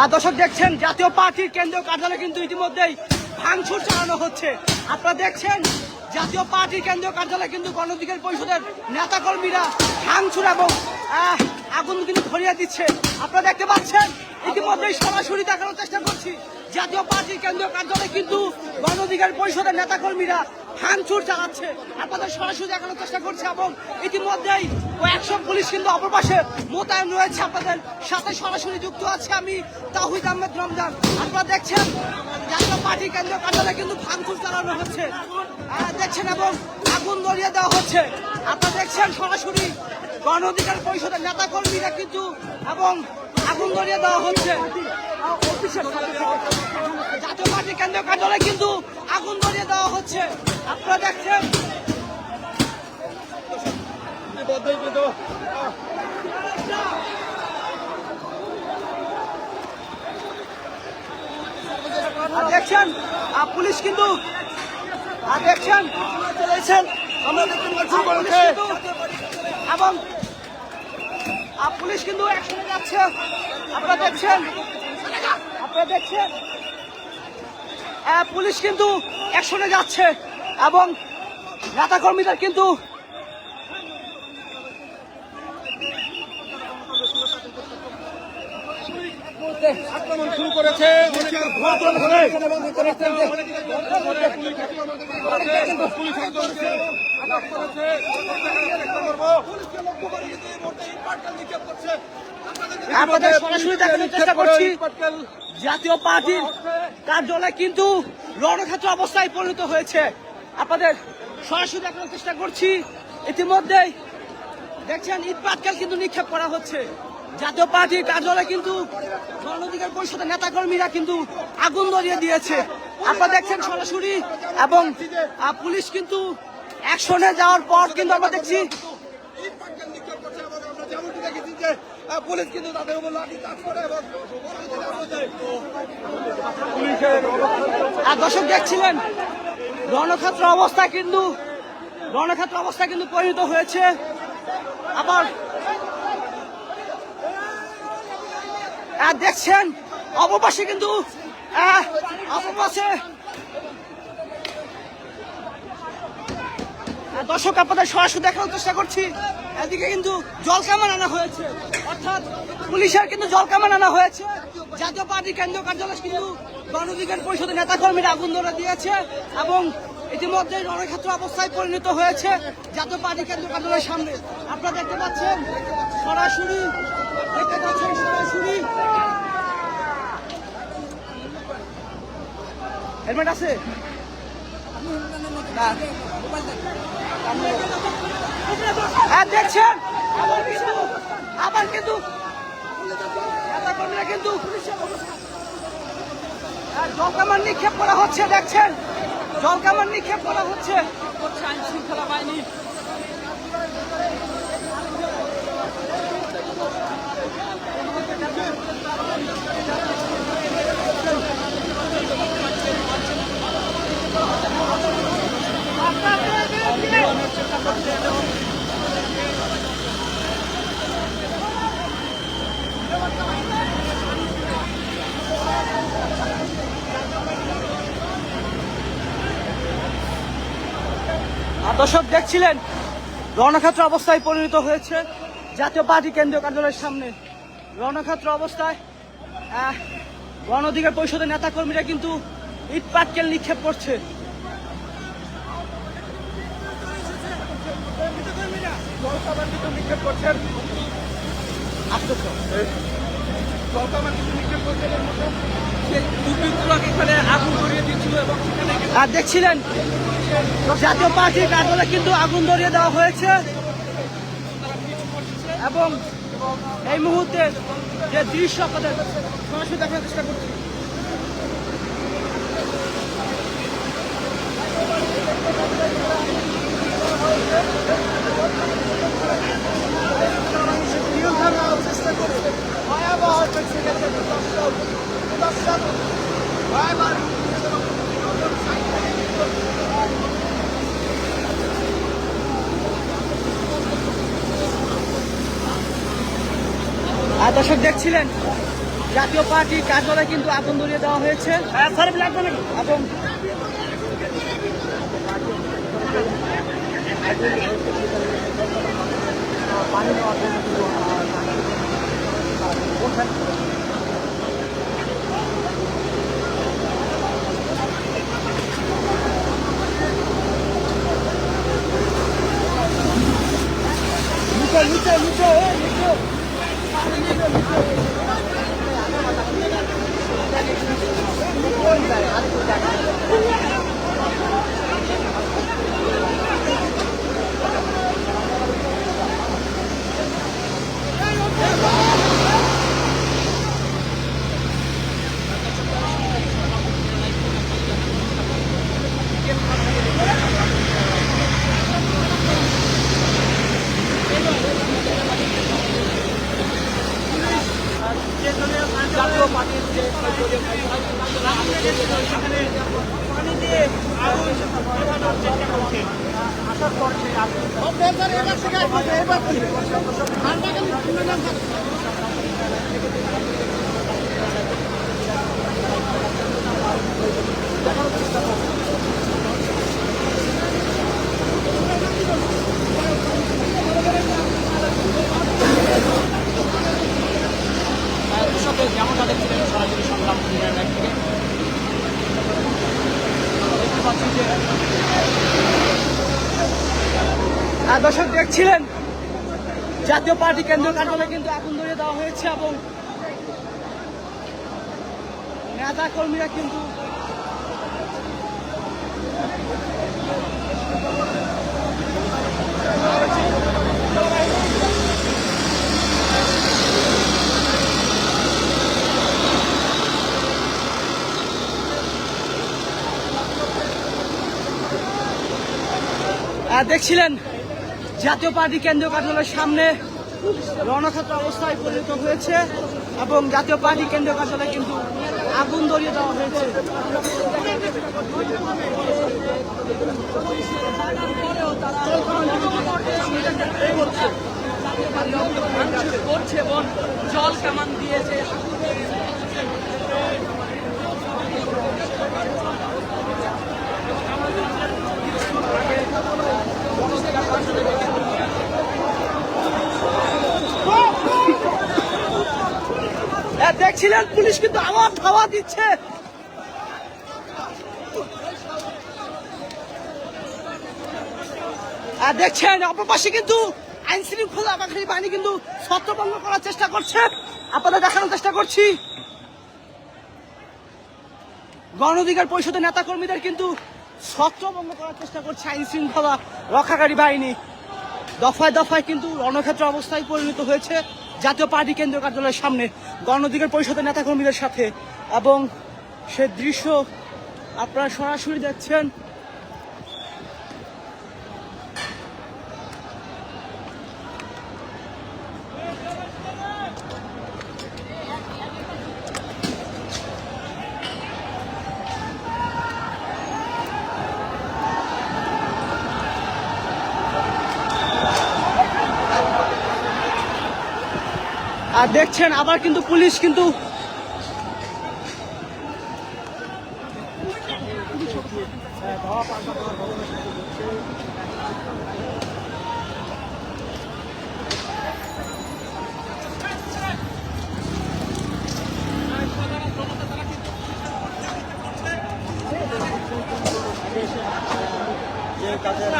আর দর্শক দেখছেন, জাতীয় পার্টির কেন্দ্রীয় কার্যালয়ে কিন্তু ইতিমধ্যেই ভাঙচুর চালানো হচ্ছে। আপনারা দেখছেন, জাতীয় পার্টির কেন্দ্রীয় কার্যালয়ে কিন্তু গণধিকার পরিষদের নেতাকর্মীরা ভাঙচুর এবং আগুন কিন্তু ধরিয়ে দিচ্ছে। আপনারা দেখতে পাচ্ছেন, ইতিমধ্যেই সরাসরি দেখানোর চেষ্টা করছি, জাতীয় পার্টির কেন্দ্রীয় কার্যালয়ে কিন্তু গণধিকার পরিষদের নেতাকর্মীরা ভাঙচুর চালাচ্ছে আপনাদের সরাসরি দেখানোর চেষ্টা করছে এবং ইতিমধ্যেই কয়েকশো পুলিশ কিন্তু অপর পাশে মোতায়েন রয়েছে। আপনাদের সাথে সরাসরি যুক্ত আছে আমি তাহিদ আহমেদ রমজান। আপনারা দেখছেন জাতীয় পার্টি কেন্দ্রীয় কার্যালয়ে কিন্তু ভাঙচুর চালানো হচ্ছে। দেখছেন এবং আগুন ধরিয়ে দেওয়া হচ্ছে। আপনারা দেখছেন সরাসরি গণ অধিকার পরিষদের নেতা কর্মীরা কিন্তু এবং আগুন ধরিয়ে দেওয়া হচ্ছে। অফিসের জাতীয় পার্টি কেন্দ্রীয় কার্যালয়ে কিন্তু আগুন ধরিয়ে দেওয়া হচ্ছে আপনারা দেখছেন দেখছেন পুলিশ কিন্তু দেখছেন আমরা দেখতে পাচ্ছি এবং আহ, পুলিশ কিন্তু একসঙ্গে যাচ্ছে। আপনারা দেখছেন? আপনারা দেখছেন? পুলিশ কিন্তু একসঙ্গে যাচ্ছে এবং নেতা কর্মীদের কিন্তু আক্রমণ শুরু করেছে। পুলিশ একজনকে আটক করেছে আপনাদের সরাসরি দেখানোর চেষ্টা করছি। জাতীয় পার্টির কার্যালয় কিন্তু রণক্ষেত্র অবস্থায় পরিণত হয়েছে। আপনাদের সরাসরি দেখানোর চেষ্টা করছি। ইতিমধ্যেই দেখছেন ইট পাটকেল কিন্তু নিক্ষেপ করা হচ্ছে। জাতীয় পার্টির কার্যালয়ে কিন্তু গণ অধিকার পরিষদের নেতাকর্মীরা কিন্তু আগুন ধরিয়ে দিয়েছে। আপনারা দেখছেন সরাসরি এবং পুলিশ কিন্তু অ্যাকশনে যাওয়ার পর কিন্তু আমরা দেখছি পুলিশ কিন্তু আর দর্শক দেখছিলেন, রণক্ষেত্র অবস্থা কিন্তু, রণক্ষেত্র অবস্থা কিন্তু পরিণত হয়েছে। আবার দেখছেন? অপপাশে কিন্তু দর্শক, আপনাদের সরাসরি দেখানোর চেষ্টা করছি। এদিকে কিন্তু জল কামান আনা হয়েছে। অর্থাৎ পুলিশের কিন্তু জল কামান আনা হয়েছে। জাতীয় পার্টি কেন্দ্রীয় কার্যালয় কিন্তু গণধিকার পরিষদের নেতাকর্মীরা আগুন ধরে দিয়েছে এবং ইতিমধ্যে রণক্ষেত্র অবস্থায় পরিণত হয়েছে জাতীয় পার্টি কেন্দ্রীয় কার্যালয়ের সামনে। আপনারা দেখতে পাচ্ছেন, সরাসরি হেলমেট আছে? না। হ্যাঁ দেখছেন? আবার কিন্তু নেতাকর্মীরা কিন্তু। হ্যাঁ, জলকামান নিক্ষেপ করা হচ্ছে দেখছেন? জলকামান নিক্ষেপ করা হচ্ছে। আইন শৃঙ্খলা বাহিনী দর্শক দেখছিলেন, রণক্ষেত্র অবস্থায় পরিণত হয়েছে। জাতীয় পার্টি কেন্দ্রীয় কার্যালয়ের সামনে রণক্ষেত্র অবস্থায়। গণ অধিকার পরিষদের নেতাকর্মীরা কিন্তু ইট পাটকেল নিক্ষেপ করছে। আর দেখছিলেন জাতীয় পার্টির কার্যালয়ে কিন্তু আগুন ধরিয়ে দেওয়া হয়েছে। এবং এই মুহূর্তে যে দৃশ্য আপনাদের সরাসরি দেখার চেষ্টা করছি চেষ্টা করে ভয়াবহ হচ্ছে আর দর্শক দেখছিলেন জাতীয় পার্টির কার্যালয় কিন্তু আগুন ধরিয়ে দেওয়া হয়েছে। এবং নিচে নেভানোর চেষ্টা করছে আসার পর সেই আগুন দর্শক যেমনটা দেখছিলেন সরাসরি সংগ্রাম পরিবারের লাইভ থেকে দেখতে পাচ্ছি যে দর্শক দেখছিলেন জাতীয় পার্টি কেন্দ্রীয় কার্যালয়ে কিন্তু আগুন ধরিয়ে দেওয়া হয়েছে এবং নেতা কর্মীরা কিন্তু দেখছিলেন জাতীয় পার্টি কেন্দ্রীয় কার্যালয়ের সামনে রণক্ষেত্র অবস্থায় পরিণত হয়েছে এবং জাতীয় পার্টি কেন্দ্রীয় কার্যালয়ে কিন্তু আগুন ধরিয়ে দেওয়া হয়েছে করছে এবং জল কামান দিয়েছে আহ, দেখছিলেন? পুলিশ কিন্তু আবার ধাওয়া দিচ্ছে। দেখছেন? অপর পাশে কিন্তু আইন শৃঙ্খলা বাহিনী বাহিনী কিন্তু ছত্রভঙ্গ করার চেষ্টা করছে। আপনাদের দেখানোর চেষ্টা করছি। গণ অধিকার পরিষদের নেতাকর্মীদের কিন্তু ছত্রভঙ্গ করার চেষ্টা করছে আইন শৃঙ্খলা রক্ষাকারী বাহিনী। দফায় দফায় কিন্তু রণক্ষেত্র অবস্থায় পরিণত হয়েছে জাতীয় পার্টি কেন্দ্রীয় কার্যালয়ের সামনে। গণধিকার পরিষদের নেতাকর্মীদের সাথে। এবং সে দৃশ্য আপনারা সরাসরি দেখছেন আর দেখছেন আবার কিন্তু পুলিশ কিন্তু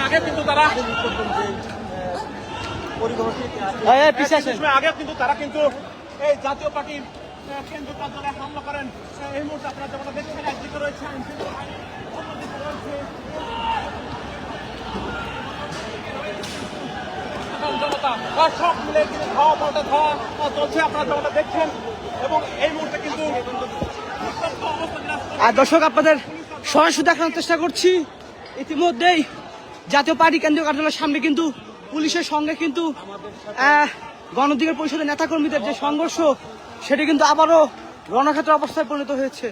আগে কিন্তু তারা এই, এই, পিছে আসেন। কিছুসময় আগে কিন্তু তারা কিন্তু এই জাতীয় পার্টির কার্যালয়ে হামলা করেন। এই মুহূর্তে আপনারা যেমন দেখছেন একদিকে রয়েছে আইন শৃঙ্খলা বাহিনী, অন্যদিকে রয়েছে সাধারণ জনতা। সব মিলে কিন্তু ধাওয়া পাল্টা ধাওয়া চলছে আপনারা যেমনটা দেখছেন। এবং এই মুহূর্তে কিন্তু। আর দর্শক আপনাদের সরাসরি দেখানোর চেষ্টা করছি। ইতিমধ্যেই জাতীয় পার্টি কেন্দ্রীয় কার্যালয়ের সামনে কিন্তু পুলিশের সঙ্গে কিন্তু আহ, গণ অধিকার পরিষদের নেতাকর্মীদের যে সংঘর্ষ সেটি কিন্তু আবারও রণক্ষেত্র অবস্থায় পরিণত হয়েছে।